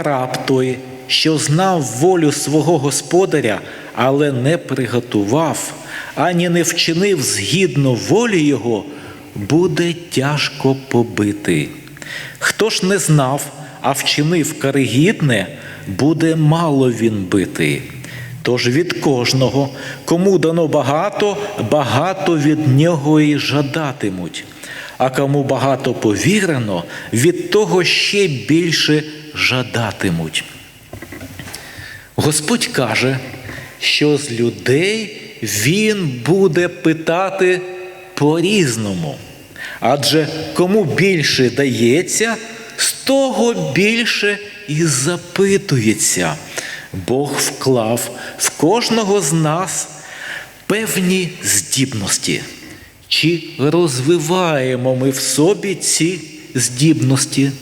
А раб той, що знав волю свого господаря, але не приготував, ані не вчинив згідно волі його, буде тяжко побитий. Хто ж не знав, а вчинив каригідне, буде мало він битий. Тож від кожного, кому дано багато, багато від нього і жадатимуть, а кому багато повірено, від того ще більше жадатимуть. Господь каже, що з людей Він буде питати по-різному. Адже кому більше дається, з того більше і запитується. Бог вклав в кожного з нас певні здібності. Чи розвиваємо ми в собі ці здібності,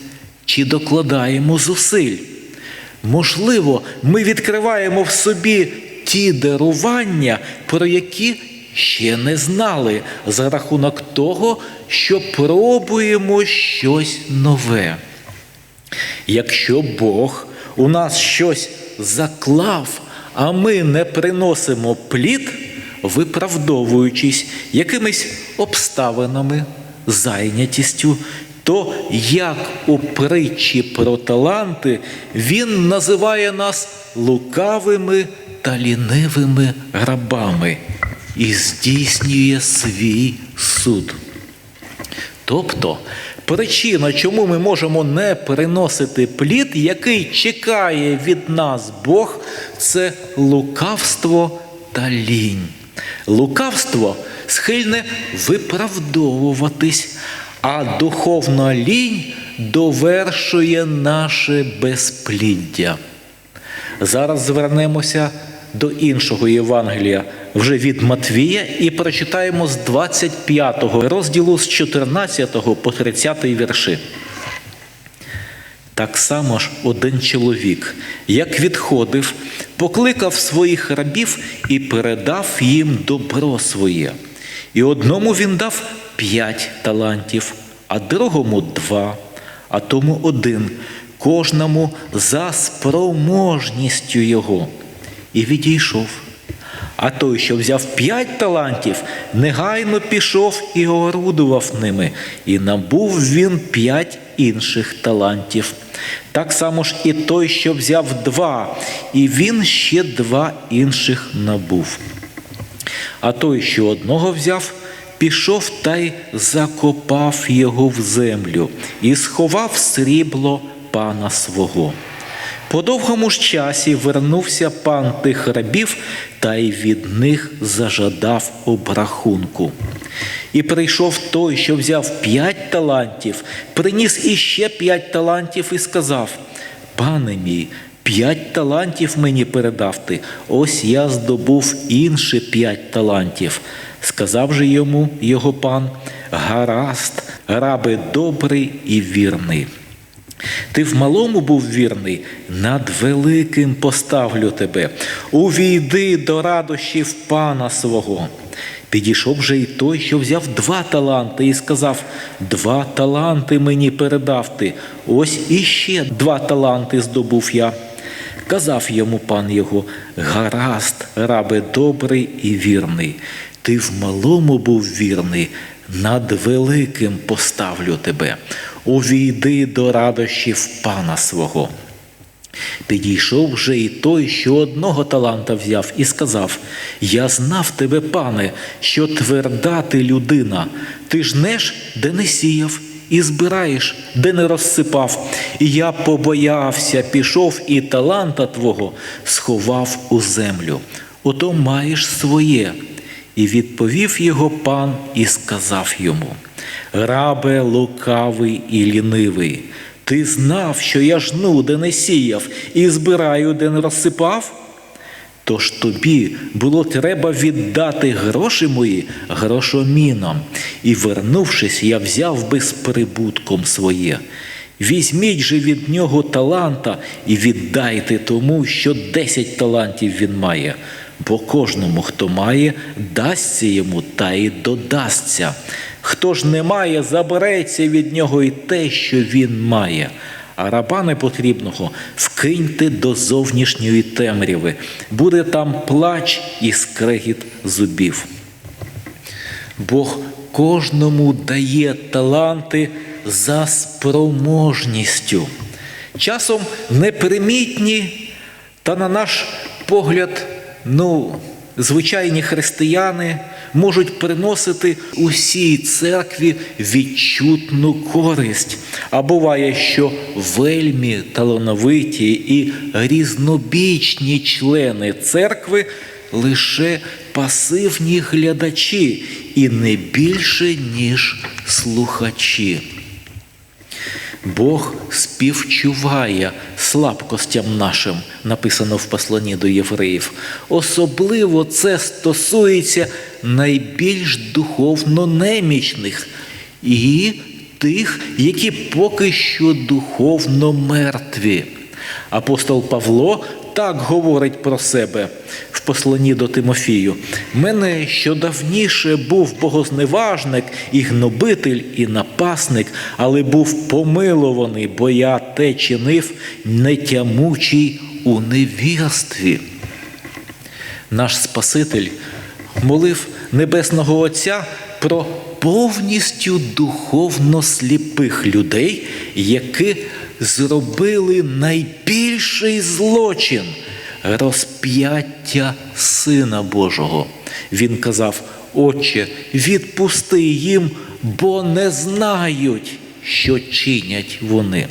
чи докладаємо зусиль? Можливо, ми відкриваємо в собі ті дарування, про які ще не знали, за рахунок того, що пробуємо щось нове. Якщо Бог у нас щось заклав, а ми не приносимо плід, виправдовуючись якимись обставинами, зайнятістю, то як у притчі про таланти він називає нас лукавими та лінивими рабами і здійснює свій суд. Тобто причина, чому ми можемо не приносити плід, який чекає від нас Бог, це лукавство та лінь. Лукавство схильне виправдовуватись, а духовна лінь довершує наше безпліддя. Зараз звернемося до іншого Євангелія вже від Матвія і прочитаємо з 25 розділу з 14 по 30 вірши. Так само ж один чоловік, як відходив, покликав своїх рабів і передав їм добро своє. І одному він дав п'ять талантів, а другому два, а тому один, кожному за спроможністю його. І відійшов. А той, що взяв п'ять талантів, негайно пішов і орудував ними, і набув він п'ять інших талантів. Так само ж і той, що взяв два, і він ще два інших набув. А той, що одного взяв, пішов та й закопав його в землю і сховав срібло пана свого. По довгому ж часі вернувся пан тих рабів та й від них зажадав обрахунку. І прийшов той, що взяв п'ять талантів, приніс іще п'ять талантів і сказав: Пане мій, п'ять талантів мені передав ти, ось я здобув інше п'ять талантів. Сказав же йому його пан: Гаразд, рабе добрий і вірний. Ти в малому був вірний, над великим поставлю тебе. Увійди до радощів пана свого. Підійшов же й той, що взяв два таланти, і сказав: Два таланти мені передав ти, ось іще два таланти здобув я. Казав йому пан його: Гаразд, рабе добрий і вірний. Ти в малому був вірний, над великим поставлю тебе. Увійди до радощів пана свого. Підійшов же і той, що одного таланта взяв, і сказав: Я знав тебе, пане, що тверда ти людина, ти жнеш, де не сіяв, і збираєш, де не розсипав. Я побоявся, пішов і таланта твого сховав у землю. Ото маєш своє. І відповів його пан і сказав йому: Рабе лукавий і лінивий, ти знав, що я жну, де не сіяв, і збираю, де не розсипав? Тож тобі було треба віддати гроші мої грошоміном, і, вернувшись, я взяв би з прибутком своє. Візьміть же від нього таланта і віддайте тому, що десять талантів він має, бо кожному, хто має, дасться йому та й додасться. Хто ж не має, забереться від нього і те, що він має. а раба непотрібного вкиньте до зовнішньої темряви. Буде там плач і скрегіт зубів. Бог кожному дає таланти за спроможністю. Часом непримітні, та на наш погляд, ну, звичайні християни можуть приносити усій церкві відчутну користь. А буває, що вельмі талановиті і різнобічні члени церкви лише пасивні глядачі і не більше, ніж слухачі. Бог співчуває слабкостям нашим, написано в посланні до євреїв. Особливо це стосується найбільш духовно немічних і тих, які поки що духовно мертві. Апостол Павло так говорить про себе посланні до Тимофію. Мене що давніше був богозневажник і гнобитель, і напасник, але був помилований, бо я те чинив нетямучий у невірстві. Наш Спаситель молив Небесного Отця про повністю духовно сліпих людей, які зробили найбільший злочин розп'яття Сина Божого. Він казав: Отче, відпусти їм, бо не знають, що чинять вони.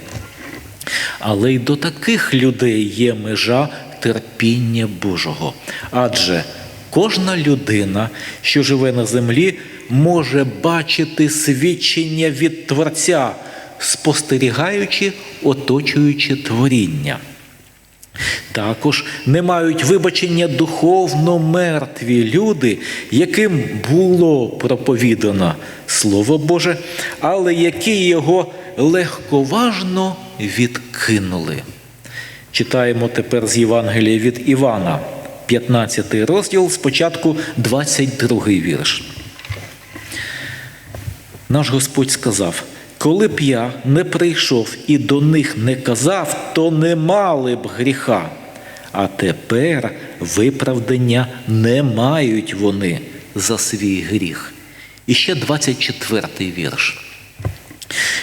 Але й до таких людей є межа терпіння Божого. Адже кожна людина, що живе на землі, може бачити свідчення від Творця, спостерігаючи, оточуючи творіння. Також не мають вибачення духовно мертві люди, яким було проповідано Слово Боже, але які його легковажно відкинули. Читаємо тепер з Євангелія від Івана, 15 розділ, спочатку 22 вірш. Наш Господь сказав: коли б я не прийшов і до них не казав, то не мали б гріха. А тепер виправдання не мають вони за свій гріх. І ще 24 вірш.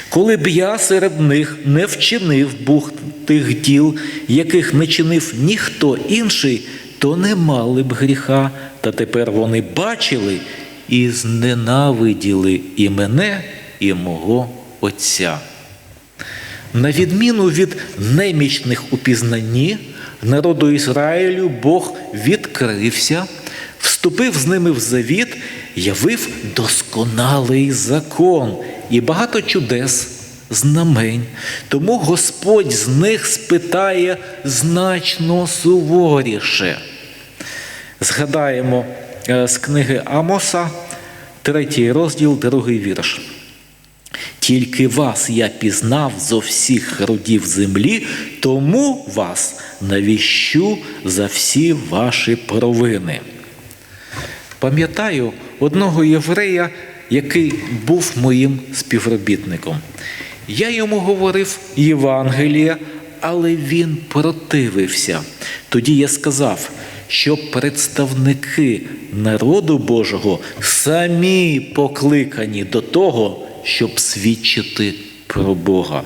Коли б я серед них не вчинив Бог тих діл, яких не чинив ніхто інший, то не мали б гріха, та тепер вони бачили і зненавиділи і мене, і мого Отця. На відміну від немічних у пізнанні, народу Ізраїлю Бог відкрився, вступив з ними в завіт, явив досконалий закон і багато чудес, знамень. Тому Господь з них спитає значно суворіше. Згадаємо е, з книги Амоса, третій розділ, другий вірш. Тільки вас я пізнав зо всіх родів землі, тому вас навіщу за всі ваші провини. Пам'ятаю одного єврея, який був моїм співробітником. Я йому говорив Євангелія, але він противився. Тоді я сказав, що представники народу Божого самі покликані до того, щоб свідчити про Бога.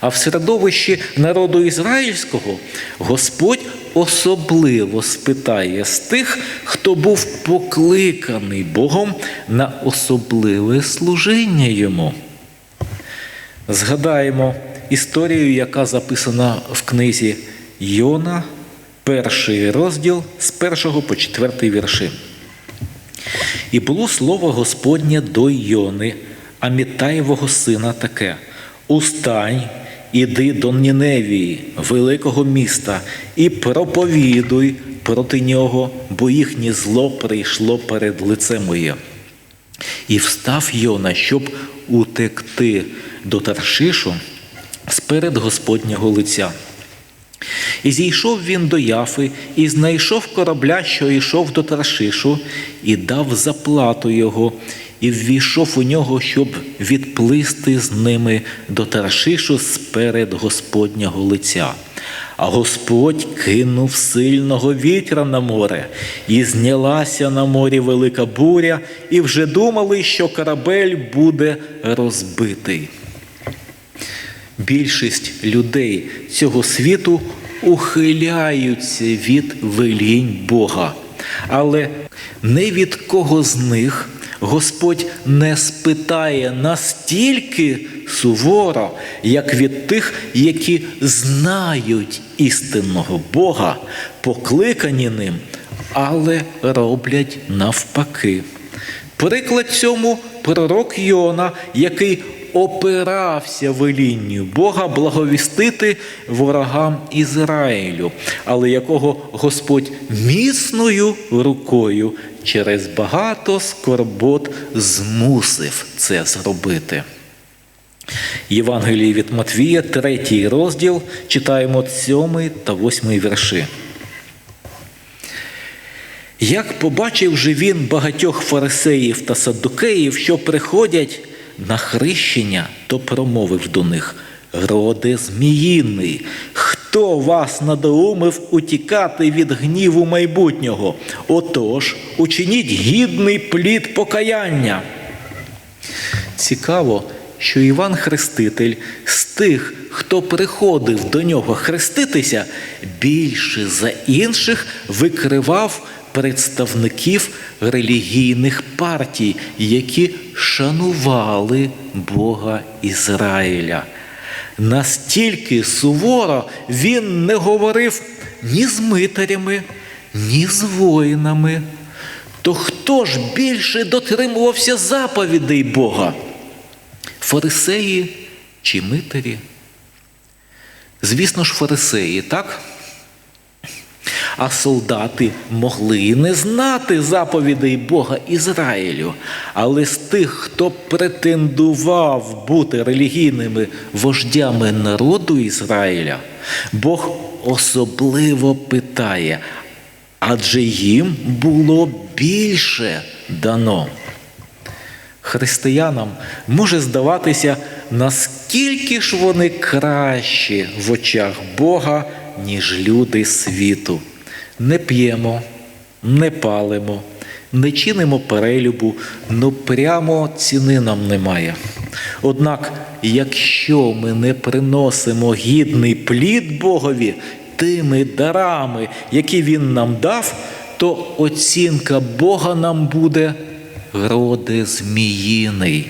А в середовищі народу ізраїльського Господь особливо спитає з тих, хто був покликаний Богом на особливе служіння йому. Згадаємо історію, яка записана в книзі Йона, перший розділ з першого по четвертий вірші. І було слово Господнє до Йони, Амітаєвого сина таке: Устань, іди до Ніневії, великого міста, і проповідуй проти нього, бо їхнє зло прийшло перед лице моє. І встав Йона, щоб утекти до Таршишу сперед Господнього лиця. І зійшов він до Яфи, і знайшов корабля, що йшов до Таршишу, і дав заплату його, і ввійшов у нього, щоб відплисти з ними до Таршишу сперед Господнього лиця. А Господь кинув сильного вітра на море, і знялася на морі велика буря, і вже думали, що корабель буде розбитий. Більшість людей цього світу ухиляються від велінь Бога, але не від кого з них Господь не спитає настільки суворо, як від тих, які знають істинного Бога, покликані ним, але роблять навпаки. Приклад цьому пророк Йона, який опирався велінню Бога благовістити ворогам Ізраїлю, але якого Господь міцною рукою через багато скорбот змусив це зробити. Євангелії від Матвія, третій розділ, читаємо сьомий та восьмий вірші. Як побачив же він багатьох фарисеїв та саддукеїв, що приходять на хрещення, то промовив до них Роде зміїний, хто вас надоумив утікати від гніву майбутнього? Отож, учиніть гідний плід покаяння. Цікаво, що Іван Хреститель з тих, хто приходив до нього хреститися, більше за інших викривав представників релігійних партій, які шанували Бога Ізраїля. Настільки суворо він не говорив ні з митарями, ні з воїнами. То хто ж більше дотримувався заповідей Бога? Фарисеї чи митарі? Звісно ж, фарисеї, так? А солдати могли не знати заповідей Бога Ізраїлю, але з тих, хто претендував бути релігійними вождями народу Ізраїля, Бог особливо питає, адже їм було більше дано. Християнам може здаватися, наскільки ж вони кращі в очах Бога, ніж люди світу. Не п'ємо, не палимо, не чинимо перелюбу, ну прямо ціни нам немає. Однак, якщо ми не приносимо гідний плід Богові тими дарами, які Він нам дав, то оцінка Бога нам буде роде зміїний.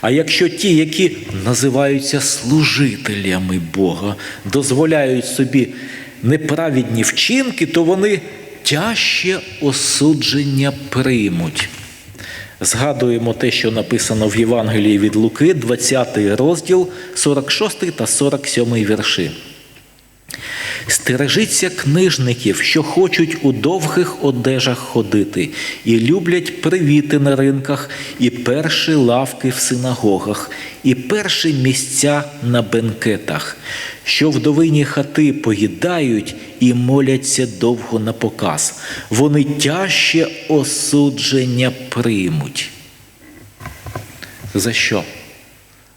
А якщо ті, які називаються служителями Бога, дозволяють собі неправедні вчинки, то вони тяжче осудження приймуть. Згадуємо те, що написано в Євангелії від Луки, 20 розділ, 46 та 47 вірші. Стережіться книжників, що хочуть у довгих одежах ходити, і люблять привіти на ринках, і перші лавки в синагогах, і перші місця на бенкетах, що вдовині хати поїдають і моляться довго на показ. Вони тяжче осудження приймуть. За що?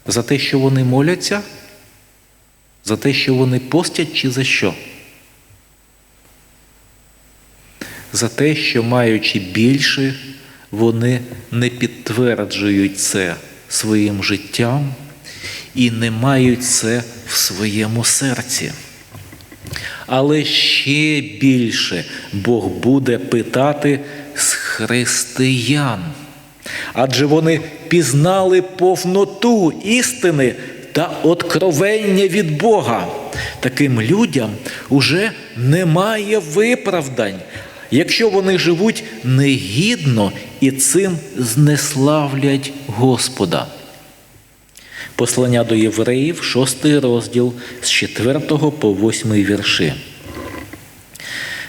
За те, що вони моляться? За те, що вони постять, чи за що? За те, що, маючи більше, вони не підтверджують це своїм життям і не мають це в своєму серці. Але ще більше Бог буде питати з християн, адже вони пізнали повноту істини та откровення від Бога. Таким людям уже немає виправдань, якщо вони живуть негідно і цим знеславлять Господа. Послання до євреїв, 6 розділ з 4 по 8 вірші.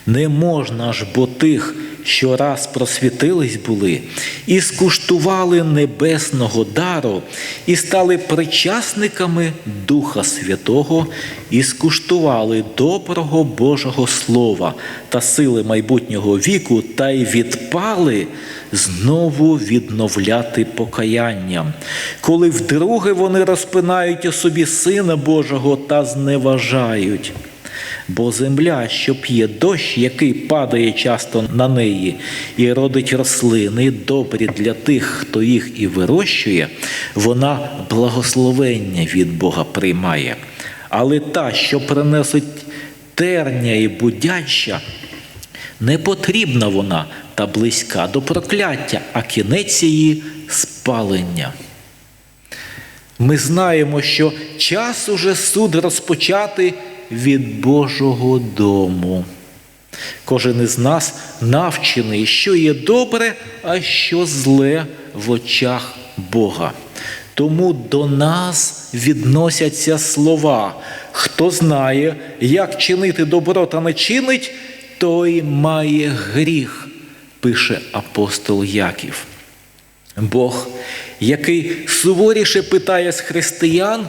Не можна ж бо тих, що раз просвітились були, і скуштували небесного дару, і стали причасниками Духа Святого, і скуштували доброго Божого Слова та сили майбутнього віку, та й відпали, знову відновляти покаяння, коли вдруге вони розпинають у собі Сина Божого та зневажають. Бо земля, що п'є дощ, який падає часто на неї, і родить рослини, добрі для тих, хто їх і вирощує, вона благословення від Бога приймає. Але та, що приносить терня і будяча, не потрібна вона та близька до прокляття, а кінець її спалення. Ми знаємо, що час уже суд розпочати від Божого дому. Кожен із нас навчений, що є добре, а що зле в очах Бога. Тому до нас відносяться слова. Хто знає, як чинити добро та не чинить, той має гріх, пише апостол Яків. Бог, який суворіше питає з християн,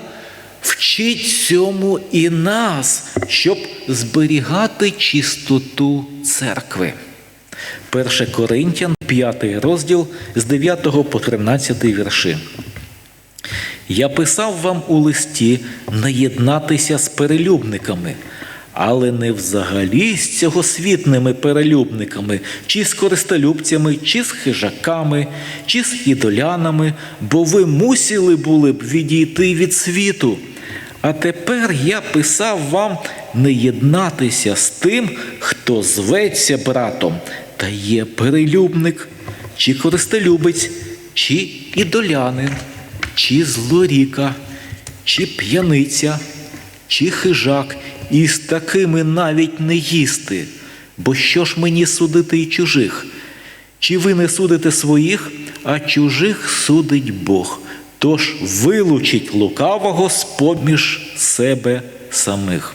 вчить цьому і нас, щоб зберігати чистоту церкви. 1 Коринтян, 5 розділ з 9 по 13 вірші. Я писав вам у листі не єднатися з перелюбниками, але не взагалі з цьогосвітними перелюбниками, чи з користолюбцями, чи з хижаками, чи з ідолянами, бо ви мусили були б відійти від світу. А тепер я писав вам не єднатися з тим, хто зветься братом, та є перелюбник, чи користолюбець, чи ідолянин, чи злоріка, чи п'яниця, чи хижак, і з такими навіть не їсти. Бо що ж мені судити і чужих? Чи ви не судите своїх, а чужих судить Бог? Тож вилучить лукавого з поміж себе самих.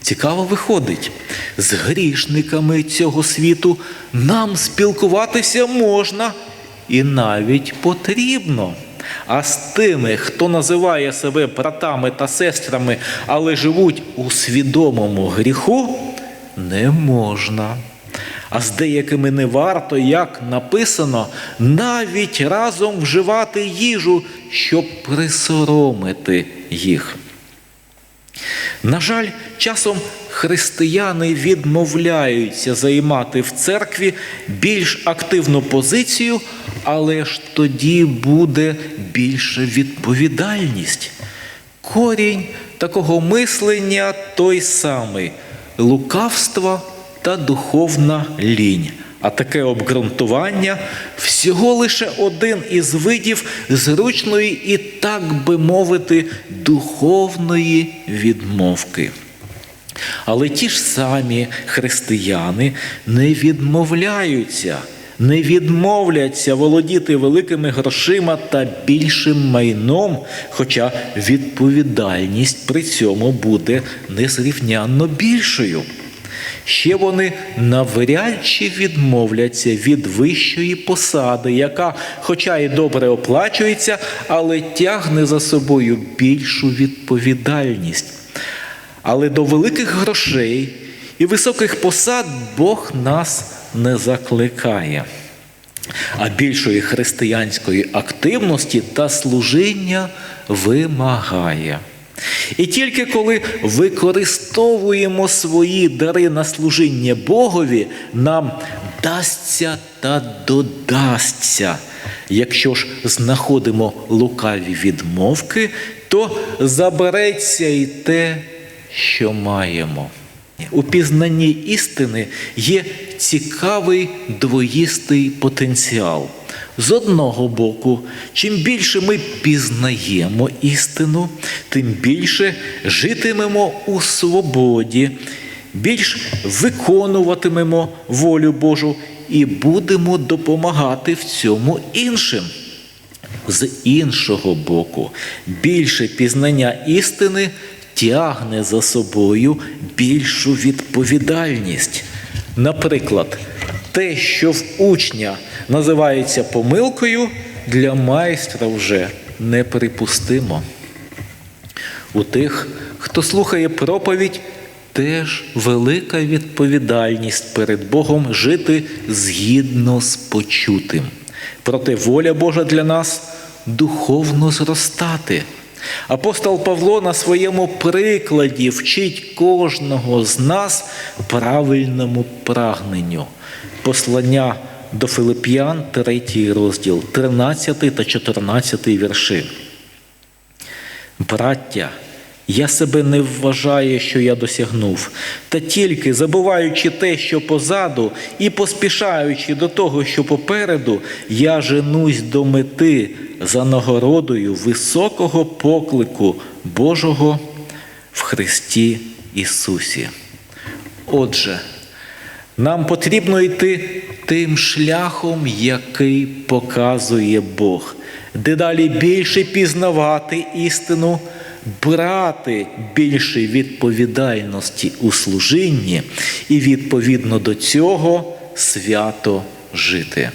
Цікаво виходить, з грішниками цього світу нам спілкуватися можна і навіть потрібно. А з тими, хто називає себе братами та сестрами, але живуть у свідомому гріху, не можна. А з деякими не варто, як написано, навіть разом вживати їжу, щоб присоромити їх. На жаль, часом християни відмовляються займати в церкві більш активну позицію, але ж тоді буде більша відповідальність. Корінь такого мислення той самий лукавство та духовна лінь. А таке обґрунтування всього лише один із видів зручної і, так би мовити, духовної відмовки. Але ті ж самі християни не відмовляються, не відмовляться володіти великими грошима та більшим майном, хоча відповідальність при цьому буде незрівнянно більшою. Ще вони навряд чи відмовляться від вищої посади, яка, хоча й добре оплачується, але тягне за собою більшу відповідальність. Але до великих грошей і високих посад Бог нас не закликає, а більшої християнської активності та служіння вимагає. І тільки коли використовуємо свої дари на служіння Богові, нам дасться та додасться. Якщо ж знаходимо лукаві відмовки, то забереться і те, що маємо. У пізнанні істини є цікавий двоїстий потенціал. З одного боку, чим більше ми пізнаємо істину, тим більше житимемо у свободі, більш виконуватимемо волю Божу і будемо допомагати в цьому іншим. З іншого боку, більше пізнання істини тягне за собою більшу відповідальність. Наприклад, те, що в учня називається помилкою, для майстра вже неприпустимо. У тих, хто слухає проповідь, теж велика відповідальність перед Богом жити згідно з почутим. Проте воля Божа для нас духовно зростати. Апостол Павло на своєму прикладі вчить кожного з нас правильному прагненню. Послання до Филип'ян, 3 розділ, 13 та 14 вірші. Браття, я себе не вважаю, що я досягнув, та тільки забуваючи те, що позаду, і поспішаючи до того, що попереду, я женусь до мети за нагородою високого поклику Божого в Христі Ісусі. Отже, нам потрібно йти тим шляхом, який показує Бог, дедалі більше пізнавати істину, брати більше відповідальності у служінні і відповідно до цього свято жити.